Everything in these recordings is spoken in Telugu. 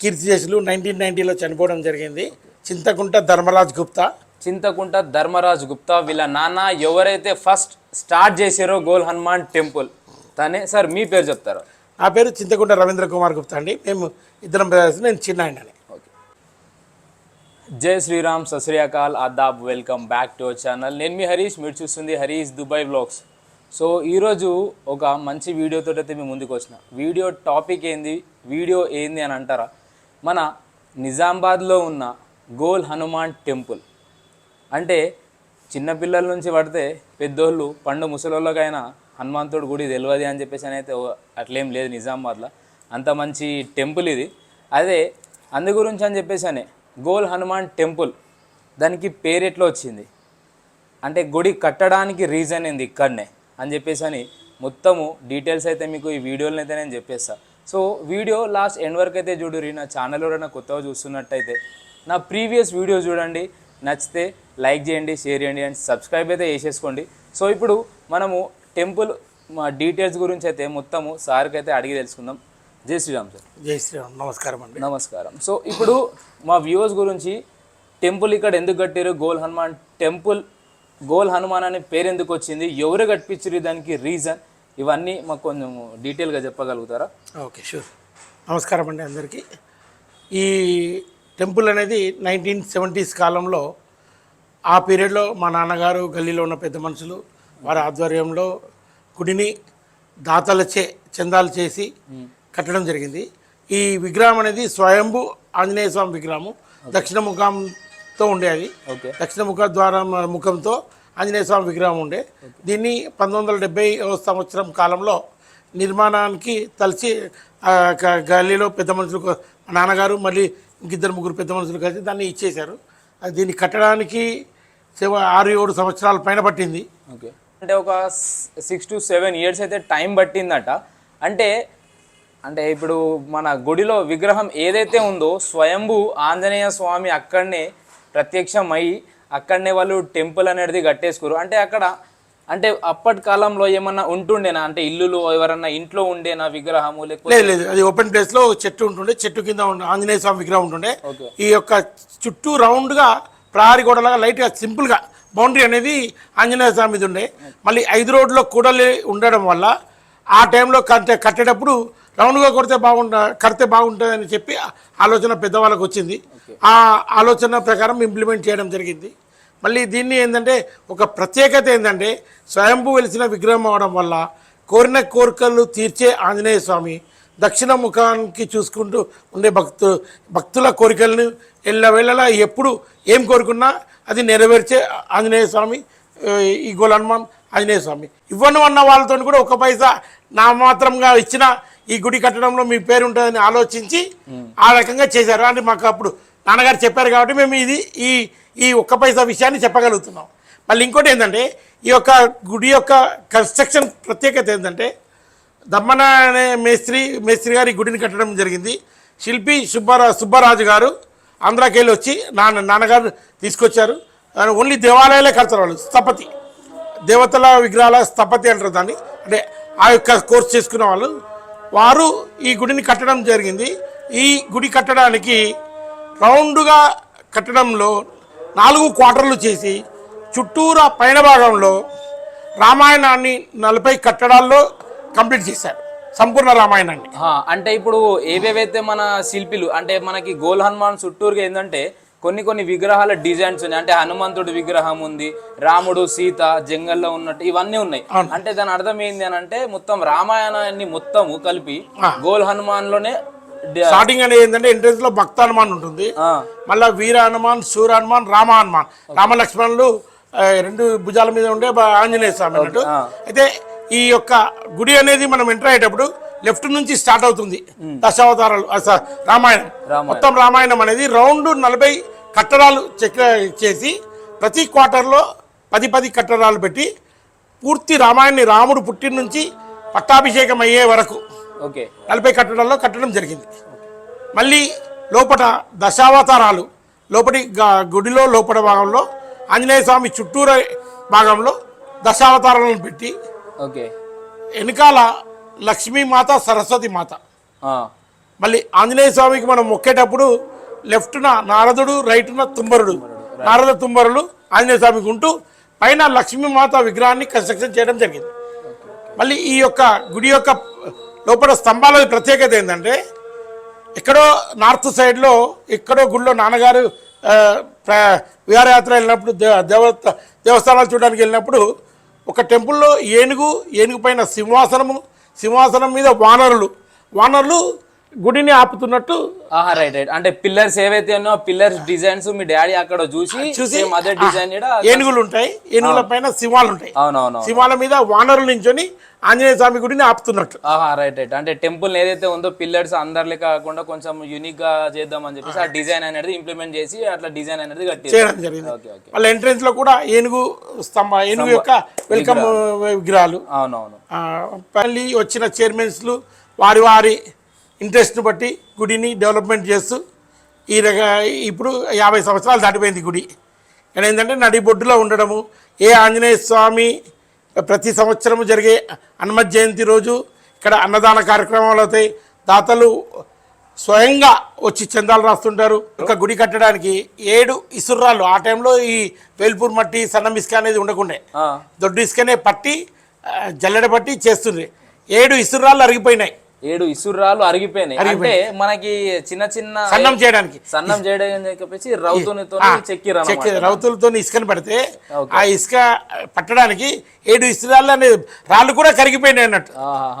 కీర్తిశేషులు నైన్టీన్ నైన్టీలో చనిపోవడం జరిగింది. చింతకుంట ధర్మరాజ్ గుప్తా. చింతకుంట ధర్మరాజ్ గుప్తా వీళ్ళ నాన్న ఎవరైతే ఫస్ట్ స్టార్ట్ చేసారో గోల్ హనుమాన్ టెంపుల్. తనే సార్ మీ పేరు చెప్తారు? నా పేరు చింతకుంట రవీంద్ర కుమార్ గుప్తా అండి. మేము ఇద్దరం బ్రదర్స్ నేను చిన్న ఆయనని. జై శ్రీరామ్ సశ్రీయాకాల్ Aadab welcome back to our channel. నేను మీ హరీష్ మీరు చూస్తుంది హరీష్ దుబాయ్ బ్లాగ్స్ సో ఈరోజు ఒక మంచి వీడియోతో అయితే మేము ముందుకు వచ్చిన. వీడియో టాపిక్ ఏంది? వీడియో ఏంది అని అంటారా? మన నిజామాబాద్లో ఉన్న గోల్ హనుమాన్ టెంపుల్. అంటే చిన్నపిల్లల నుంచి పడితే పెద్దోళ్ళు పండు ముసలోళ్ళకైనా హనుమంతుడు గుడి తెలియదు అని చెప్పేసి అని అయితే అట్లేం లేదు నిజామాబాద్లో. అంత మంచి టెంపుల్ ఇది. అదే అందు గురించి అని చెప్పేసి అనే గోల్ హనుమాన్ టెంపుల్ దానికి పేరు ఎట్లా వచ్చింది? అంటే గుడి కట్టడానికి రీజన్ ఏంది ఇక్కడనే అని చెప్పేసి అని మొత్తము డీటెయిల్స్ అయితే మీకు ఈ వీడియోలను అయితే నేను చెప్పేస్తాను సో వీడియో లాస్ట్ ఎండ్ వరకు అయితే చూడురి నా ఛానల్ ఎవరైనా కొత్తగా చూస్తున్నట్టయితే నా ప్రీవియస్ వీడియో చూడండి నచ్చితే లైక్ చేయండి షేర్ చేయండి అండ్ సబ్స్క్రైబ్ అయితే చేసేసుకోండి. సో ఇప్పుడు మనము టెంపుల్ మా డీటెయిల్స్ గురించి అయితే మొత్తము సార్కి అయితే అడిగి తెలుసుకుందాం. జై శ్రీరామ్ సార్. జై శ్రీరామ్. నమస్కారం అండి. నమస్కారం. సో ఇప్పుడు మా వ్యూవర్స్ గురించి టెంపుల్ ఇక్కడ ఎందుకు కట్టారు గోల్ హనుమాన్ టెంపుల్ గోల్ హనుమాన్ అనే పేరు ఎందుకు వచ్చింది? ఎవరు కట్టించారు దానికి రీజన్ ఇవన్నీ మాకు కొంచెం డీటెయిల్గా చెప్పగలుగుతారా? ఓకే షూర్ నమస్కారం అండి అందరికీ. ఈ టెంపుల్ అనేది నైన్టీన్ సెవెంటీస్ కాలంలో ఆ పీరియడ్లో మా నాన్నగారు గల్లీలో ఉన్న పెద్ద మనుషులు వారి ఆధ్వర్యంలో గుడిని దాతలచే చందాలు చేసి కట్టడం జరిగింది. ఈ విగ్రహం అనేది స్వయంభూ ఆంజనేయ స్వామి విగ్రహము. దక్షిణ ముఖంతో ఉండేది. ఓకే. దక్షిణ ముఖ ద్వారం ముఖంతో ఆంజనేయ స్వామి విగ్రహం ఉండే. దీన్ని పంతొమ్మిది వందల సంవత్సరం కాలంలో నిర్మాణానికి తలిచి గల్లీలో పెద్ద మనుషులు మా నాన్నగారు మళ్ళీ ఇంకిద్దరు ముగ్గురు పెద్ద మనుషులు కలిసి దాన్ని ఇచ్చేశారు. దీన్ని కట్టడానికి సేవ ఆరు ఏడు సంవత్సరాల పైన పట్టింది. ఓకే. అంటే ఒక సిక్స్ టు సెవెన్ ఇయర్స్ అయితే టైం పట్టిందట. అంటే అంటే ఇప్పుడు మన గుడిలో విగ్రహం ఏదైతే ఉందో స్వయంభూ ఆంజనేయ స్వామి అక్కడనే ప్రత్యక్షమై అక్కడనే వాళ్ళు టెంపుల్ అనేది కట్టేసుకోరు. అంటే అక్కడ అంటే అప్పటి కాలంలో ఏమన్నా ఉంటుండేనా? అంటే ఇల్లులు ఎవరన్నా ఇంట్లో ఉండేనా విగ్రహము? లేదు లేదు. అది ఓపెన్ ప్లేస్లో చెట్టు ఉంటుండే. చెట్టు కింద ఉండే ఆంజనేయ స్వామి విగ్రహం ఉంటుండే. ఈ యొక్క చుట్టూ రౌండ్గా ప్రహారీ గోడలాగా లైట్గా సింపుల్గా బౌండరీ అనేది ఆంజనేయ స్వామిది ఉండే మళ్ళీ ఐదు రోడ్లో కూడలి ఉండడం వల్ల ఆ టైంలో కట్టే కట్టేటప్పుడు రౌండ్గా కొడితే బాగుంటా కడితే బాగుంటుందని చెప్పి ఆలోచన పెద్దవాళ్ళకు వచ్చింది. ఆ ఆలోచన ప్రకారం ఇంప్లిమెంట్ చేయడం జరిగింది. మళ్ళీ దీన్ని ఏంటంటే ఒక ప్రత్యేకత ఏంటంటే స్వయంభూ వెలిసిన విగ్రహం అవడం వల్ల కోరిన కోరికలు తీర్చే ఆంజనేయ స్వామి దక్షిణ ముఖానికి చూసుకుంటూ ఉండే భక్తు భక్తుల కోరికలను ఎల్లవేళలా ఎప్పుడు ఏం కోరుకున్నా అది నెరవేర్చే ఆంజనేయ స్వామి ఈ గోల్ హనుమాన్ ఆంజనేయ స్వామి. ఇవ్వను అన్న వాళ్ళతో కూడా ఒక పైసా నా మాత్రంగా ఇచ్చిన ఈ గుడి కట్టడంలో మీ పేరు ఉంటుందని ఆలోచించి ఆ రకంగా చేశారు. అంటే మాకు అప్పుడు నాన్నగారు చెప్పారు కాబట్టి మేము ఇది ఈ ఈ ఒక్క పైసా విషయాన్ని చెప్పగలుగుతున్నాం. మళ్ళీ ఇంకోటి ఏంటంటే ఈ యొక్క గుడి యొక్క కన్స్ట్రక్షన్ ప్రత్యేకత ఏంటంటే దమ్మన అనే మేస్త్రి మేస్త్రి గారి గుడిని కట్టడం జరిగింది. శిల్పి సుబ్బరా సుబ్బరాజు గారు ఆంధ్రాకి వెళ్ళి వచ్చి నాన్న నాన్నగారు తీసుకొచ్చారు. ఓన్లీ దేవాలయాలే కడతారు వాళ్ళు స్థపతి. దేవతల విగ్రహాల స్థపతి అంటారు దాన్ని. అంటే ఆ యొక్క కోర్స్ చేసుకున్న వాళ్ళు. వారు ఈ గుడిని కట్టడం జరిగింది. ఈ గుడి కట్టడానికి రౌండ్గా కట్టడంలో నాలుగు క్వార్టర్లు చేసి చుట్టూరా పైన భాగంలో రామాయణాన్ని నలభై కట్టడాల్లో కంప్లీట్ చేశారు. సంపూర్ణ రామాయణాన్ని. అంటే ఇప్పుడు ఏవేవైతే మన శిల్పిలు అంటే మనకి గోల్ హనుమాన్ చుట్టూరుగా ఏంటంటే కొన్ని కొన్ని విగ్రహాల డిజైన్స్ ఉన్నాయి. అంటే హనుమంతుడి విగ్రహం ఉంది రాముడు సీత జంగల్లో ఉన్నట్టు ఇవన్నీ ఉన్నాయి. అంటే దాని అర్థం ఏంది అని అంటే మొత్తం రామాయణాన్ని మొత్తము కలిపి గోల్ హనుమాన్లోనే స్టార్టింగ్ అనేది ఏంటంటే ఎంట్రెన్స్లో భక్త హనుమాన్ ఉంటుంది. మళ్ళా వీర హనుమాన్ సూర్య హనుమాన్ రామ హనుమాన్. రామ లక్ష్మణులు ఆ, రెండు భుజాల మీద ఉండే ఆంజనేయ స్వామి అన్నట్టు. అయితే ఈ యొక్క గుడి అనేది మనం ఎంటర్ అయ్యేటప్పుడు లెఫ్ట్ నుంచి స్టార్ట్ అవుతుంది దశావతారాలు రామాయణం. రామాయణం. మొత్తం రామాయణం అనేది రౌండ్ నలభై కట్టడాలు చెక్ చేసి ప్రతి క్వార్టర్లో పది పది కట్టడాలు పెట్టి పూర్తి రామాయణాన్ని రాముడు పుట్టిన నుంచి పట్టాభిషేకం అయ్యే వరకు ఓకే. నలభై కట్టడాల్లో కట్టడం జరిగింది. మళ్ళీ లోపట దశావతారాలు లోపటి గుడిలో లోపల భాగంలో ఆంజనేయ స్వామి చుట్టూర భాగంలో దశావతారాలను పెట్టి ఓకే. వెనకాల లక్ష్మీమాత సరస్వతి మాత. మళ్ళీ ఆంజనేయ స్వామికి మనం మొక్కేటప్పుడు లెఫ్ట్న నారదుడు రైట్న తుంబరుడు. నారద తుంబరులు ఆంజనేయ స్వామికి ఉంటూ పైన లక్ష్మీమాత విగ్రహాన్ని కన్స్ట్రక్షన్ చేయడం జరిగింది. మళ్ళీ ఈ యొక్క గుడి యొక్క లోపల స్తంభాల ప్రత్యేకత ఏంటంటే ఎక్కడో నార్త్ సైడ్లో ఎక్కడో గుడిలో నాన్నగారు విహారయాత్ర వెళ్ళినప్పుడు దేవ దేవస్థానాలు చూడడానికి వెళ్ళినప్పుడు ఒక టెంపుల్లో ఏనుగు ఏనుగు పైన సింహాసనము సింహాసనం మీద వానరులు. వానరులు గుడిని ఆపుతున్నట్టు రైట్ రైట్ అంటే పిల్లర్స్ ఏవైతే ఉన్నాయో పిల్లర్స్ డిజైన్స్ మీ డాడీ అక్కడ చూసి చూసి అదే డిజైన్ ఏనుగులు ఉంటాయి ఏనుగుల పైన సింహాలు ఉంటాయి అవునవును సింహాల మీద వానరులు నించొని ఆంజనేయ స్వామి గుడిని ఆపుతున్నట్టు. రైట్ రైట్ అంటే టెంపుల్ ఏదైతే ఉందో పిల్లర్స్ అందరిలే కాకుండా కొంచెం యూనిక్గా చేద్దామని చెప్పేసి ఆ డిజైన్ అనేది ఇంప్లిమెంట్ చేసి అట్లా డిజైన్ అనేది కట్టి చేయడం జరిగింది. వాళ్ళ ఎంట్రెన్స్లో కూడా ఏనుగు స్తంభ ఏనుగు యొక్క వెల్కమ్ విగ్రహాలు. అవునవును. మళ్ళీ వచ్చిన చైర్మన్స్లు వారి వారి ఇంట్రెస్ట్ని బట్టి గుడిని డెవలప్మెంట్ చేస్తూ ఈ రక ఇప్పుడు యాభై సంవత్సరాలు దాటిపోయింది గుడి. ఇక్కడ ఏంటంటే నడిబొడ్డులో ఉండడము ఏ ఆంజనేయ స్వామి ప్రతి సంవత్సరం జరిగే హనుమత్ జయంతి రోజు ఇక్కడ అన్నదాన కార్యక్రమాలు అవుతాయి. దాతలు స్వయంగా వచ్చి చందాలు రాస్తుంటారు. ఒక గుడి కట్టడానికి ఏడు ఇసుర్రాళ్ళు ఆ టైంలో ఈ వేల్పూర్ మట్టి సన్నం ఇసుక అనేది ఉండకుండే. దొడ్డు ఇసుకనే పట్టి జల్లెడ పట్టి చేస్తుండ్రి. ఏడు ఇసురాళ్ళు అరిగిపోయినాయి. ఏడు ఇసురాలు అరిగిపోయినాయి. అంటే మనకి చిన్న చిన్న సన్నం చేయడానికి. సన్నం చేయడం అని చెప్పేసి రౌతునితో చెక్కిరు రౌతులతో ఇసుకని పెడితే ఆ ఇసుక పట్టడానికి ఏడు ఇసురాళ్ళు అనే రాళ్ళు కూడా కరిగిపోయినాయి అన్నట్టు.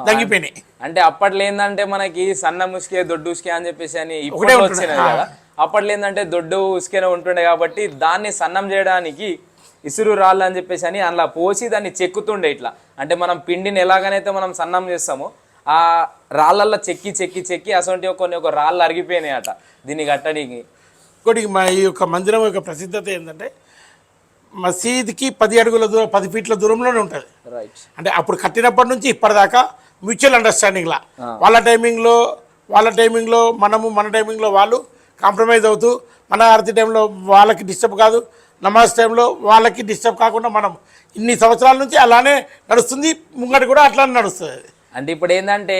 తగ్గిపోయినాయి అంటే అప్పట్లో ఏంటంటే మనకి సన్న ముసుకే దొడ్డు ఉసుకే అని చెప్పేసి అని ఇప్పట్లో ఉంటుండే. వచ్చినాయి కదా. అప్పట్లో ఏంటంటే దొడ్డు ఉసుకేనే ఉంటుండే కాబట్టి దాన్ని సన్నం చేయడానికి ఇసురు రాళ్ళు అని చెప్పేసి అని అందులో పోసి దాన్ని చెక్కుతుండే ఇట్లా. అంటే మనం పిండిని ఎలాగనైతే మనం సన్నం చేస్తామో ఆ రాళ్ళల్లో చెక్కి చెక్కి చెక్కి అసొంటి కొన్ని ఒక రాళ్ళు అరిగిపోయినాయి అట దీన్ని కట్టడానికి. ఇంకోటి మా ఈ యొక్క మందిరం యొక్క ప్రసిద్ధత ఏంటంటే మసీద్కి పది అడుగుల దూరం పది ఫీట్ల దూరంలోనే ఉంటుంది. రైట్ అంటే అప్పుడు కట్టినప్పటి నుంచి ఇప్పటిదాకా మ్యూచువల్ అండర్స్టాండింగ్లా వాళ్ళ టైమింగ్లో వాళ్ళ టైమింగ్లో మనము మన టైమింగ్లో వాళ్ళు కాంప్రమైజ్ అవుతూ మన ఆరతి టైంలో వాళ్ళకి డిస్టర్బ్ కాదు నమాజ్ టైంలో వాళ్ళకి డిస్టర్బ్ కాకుండా మనం ఇన్ని సంవత్సరాల నుంచి అలానే నడుస్తుంది ముంగటి కూడా అట్లానే నడుస్తుంది. అంటే ఇప్పుడు ఏంటంటే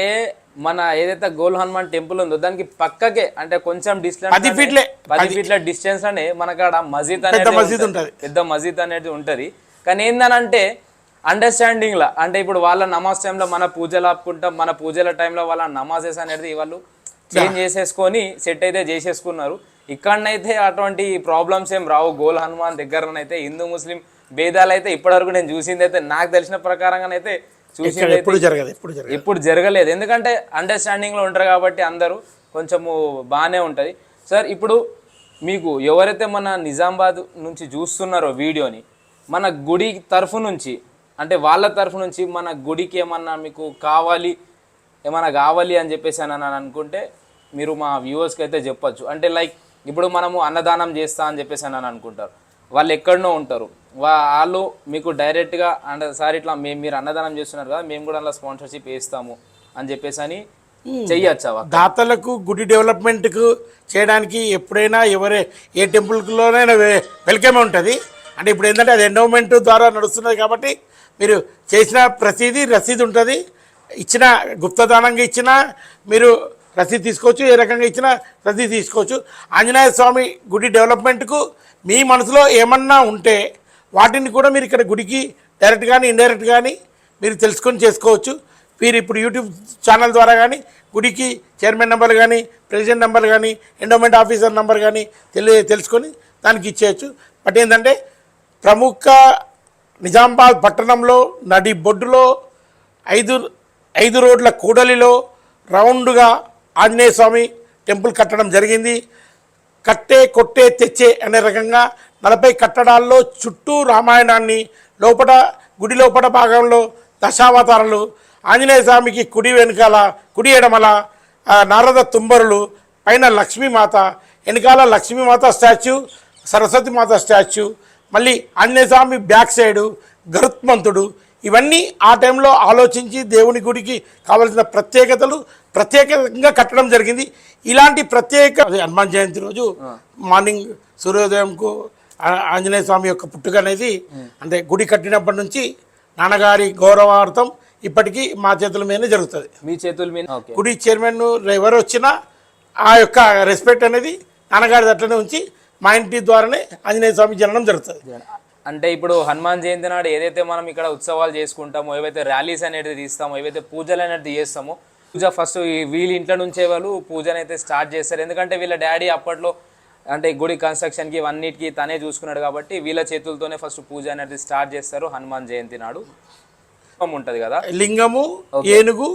మన ఏదైతే గోల్ హనుమాన్ టెంపుల్ ఉందో దానికి పక్కకే అంటే కొంచెం డిస్టెన్స్ పది ఫీట్లే. పది ఫీట్ల డిస్టెన్స్ అనే మనకాడ మసీద్ అనేది పెద్ద మసీద్ ఉంటది. పెద్ద మసీద్ అనేది ఉంటది కానీ ఏందనంటే అండర్స్టాండింగ్ లా అంటే ఇప్పుడు వాళ్ళ నమాజ్ టైంలో మన పూజలు ఆపుకుంటాం మన పూజల టైంలో వాళ్ళ నమాజెస్ అనేది వాళ్ళు చేంజ్ చేసేసుకొని సెట్ అయితే చేసేసుకున్నారు ఇక్కడనైతే అటువంటి ప్రాబ్లమ్స్ ఏం రావు గోల్ హనుమాన్ దగ్గరనైతే హిందూ ముస్లిం భేదాలు అయితే ఇప్పటివరకు నేను చూసింది అయితే నాకు తెలిసిన ప్రకారంగానైతే ఎప్పుడు జరగదు ఎప్పుడు జరగదు. ఇప్పుడు జరగలేదు. ఎందుకంటే అండర్స్టాండింగ్లో ఉంటారు కాబట్టి అందరూ కొంచెము బాగానే ఉంటది. సార్ ఇప్పుడు మీకు ఎవరైతే మన నిజామాబాద్ నుంచి చూస్తున్నారో వీడియోని మన గుడి తరఫు నుంచి అంటే వాళ్ళ తరఫు నుంచి మన గుడికి ఏమన్నా మీకు కావాలి ఏమన్నా కావాలి అని చెప్పేసి అని అని అనుకుంటే మీరు మా వ్యూవర్స్కి అయితే చెప్పొచ్చు. అంటే లైక్ ఇప్పుడు మనము అన్నదానం చేస్తా అని చెప్పేసి అని అని అనుకుంటారు. వాళ్ళు ఎక్కడనో ఉంటారు. వాళ్ళు మీకు డైరెక్ట్గా అంటే సార్ ఇట్లా మేము మీరు అన్నదానం చేస్తున్నారు కదా మేము కూడా అలా స్పాన్సర్షిప్ వేస్తాము అని చెప్పేసి అని చెయ్యొచ్చా దాతలకు గుడి డెవలప్మెంట్కు చేయడానికి ఎప్పుడైనా ఎవరే ఏ టెంపుల్లోనైనా వెల్కమ్ ఉంటుంది. అంటే ఇప్పుడు ఏంటంటే అది ఎండోమెంట్ ద్వారా నడుస్తున్నది కాబట్టి మీరు చేసిన ప్రతిదీ రసీదు ఉంటుంది. ఇచ్చిన గుప్తదానంగా ఇచ్చినా మీరు రసీదు తీసుకోవచ్చు ఏ రకంగా ఇచ్చినా రసీదు తీసుకోవచ్చు. ఆంజనేయ స్వామి గుడి డెవలప్మెంట్కు మీ మనసులో ఏమన్నా ఉంటే వాటిని కూడా మీరు ఇక్కడ గుడికి డైరెక్ట్ కానీ ఇండైరెక్ట్ కానీ మీరు తెలుసుకొని చేసుకోవచ్చు. మీరు ఇప్పుడు యూట్యూబ్ ఛానల్ ద్వారా కానీ గుడికి చైర్మన్ నెంబర్ కానీ ప్రెసిడెంట్ నెంబర్ కానీ ఎండోమెంట్ ఆఫీసర్ నెంబర్ కానీ తెలి తెలుసుకొని దానికి ఇచ్చేయచ్చు. బట్ ఏంటంటే ప్రముఖ నిజామాబాద్ పట్టణంలో నడి బొడ్డులో ఐదు ఐదు రోడ్ల కూడలిలో రౌండ్గా ఆంజనేయ స్వామి టెంపుల్ కట్టడం జరిగింది. కట్టే కొట్టే తెచ్చే అనే రకంగా నలభై కట్టడాల్లో చుట్టూ రామాయణాన్ని లోపల గుడి లోపల భాగంలో దశావతారాలు ఆంజనేయ స్వామికి కుడి వెనుకాల కుడి ఎడమల నారద తుంబరులు పైన లక్ష్మీమాత వెనకాల లక్ష్మీమాత స్టాచ్యూ సరస్వతి మాత స్టాచ్యూ మళ్ళీ ఆంజనేయ స్వామి బ్యాక్ సైడు గరుత్మంతుడు ఇవన్నీ ఆ టైంలో ఆలోచించి దేవుని గుడికి కావలసిన ప్రత్యేకతలు ప్రత్యేకంగా కట్టడం జరిగింది. ఇలాంటి ప్రత్యేక హనుమాన్ జయంతి రోజు మార్నింగ్ సూర్యోదయంకు ఆంజనేయ స్వామి యొక్క పుట్టుక అనేది అంటే గుడి కట్టినప్పటి నుంచి నాన్నగారి గౌరవార్థం ఇప్పటికీ మా చేతుల మీదనే జరుగుతుంది. మీ చేతుల మీద గుడి చైర్మన్ ఎవరు వచ్చినా ఆ యొక్క రెస్పెక్ట్ అనేది నాన్నగారి అట్లనే ఉంచి మా ఇంటి ద్వారానే ఆంజనేయ స్వామి జననం జరుగుతుంది. అంటే ఇప్పుడు హనుమాన్ జయంతి నాడు ఏదైతే మనం ఇక్కడ ఉత్సవాలు చేసుకుంటామో ఏవైతే ర్యాలీస్ అనేది తీస్తామో ఏవైతే పూజలు అనేది చేస్తామో పూజ ఫస్ట్ వీళ్ళ ఇంట్లో నుంచే వాళ్ళు పూజను అయితే స్టార్ట్ చేస్తారు. ఎందుకంటే వీళ్ళ డాడీ అప్పట్లో అంటే గుడి కన్స్ట్రక్షన్కి ఇవన్నిటికి తనే చూసుకున్నాడు కాబట్టి వీళ్ళ చేతులతోనే ఫస్ట్ పూజ అనేది స్టార్ట్ చేస్తారు హనుమాన్ జయంతి నాడు. ఉంటుంది కదా? లింగము ఏనుగు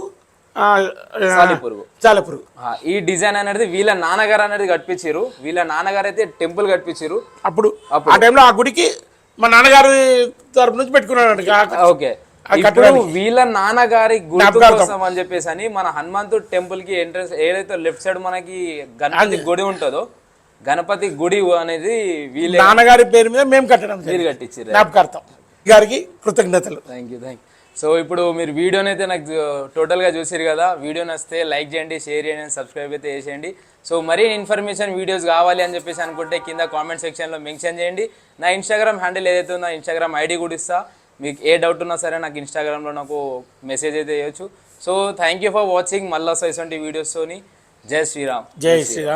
చాలపురుగు ఈ డిజైన్ అనేది వీళ్ళ నాన్నగారు అనేది కట్టించారు వీళ్ళ నాన్నగారు అయితే టెంపుల్ కట్టించారు అప్పుడు. ఆ టైంలో ఆ గుడికి మా నాన్నగారు తరపు నుంచి పెట్టుకున్నాడు ఓకే. ఇప్పుడు వీళ్ళ నాన్నగారి గుర్తు కోసం అని చెప్పేసి అని మన హనుమంతుడు టెంపుల్కి ఎంట్రన్స్ ఏదైతే లెఫ్ట్ సైడ్ మనకి గణపతి గుడి ఉంటుందో గణపతి గుడి అనేది వీళ్ళే నాన్నగారి పేరు మీద మేము కట్టడం కట్టించారు జ్ఞాపకార్థం. గారికి కృతజ్ఞతలు. థ్యాంక్ యూ థ్యాంక్ సో ఇప్పుడు మీరు వీడియోని అయితే నాకు టోటల్గా చూసారు కదా వీడియో నచ్చితే లైక్ చేయండి షేర్ చేయండి సబ్స్క్రైబ్ అయితే చేసేయండి. సో మరీ ఇన్ఫర్మేషన్ వీడియోస్ కావాలి అని చెప్పేసి అనుకుంటే కింద కామెంట్ సెక్షన్లో మెన్షన్ చేయండి. నా ఇన్స్టాగ్రామ్ హ్యాండిల్ ఏదైతే ఉందో ఇన్స్టాగ్రామ్ ఐడి కూడా ఇస్తా. మీకు ఏ డౌట్ ఉన్నా సరే నాకు ఇన్స్టాగ్రామ్లో నాకు మెసేజ్ అయితే చేయొచ్చు. So thank you for watching మళ్ళీ ఇటువంటి వీడియోస్తోని. జై శ్రీరామ్. జై శ్రీరామ్.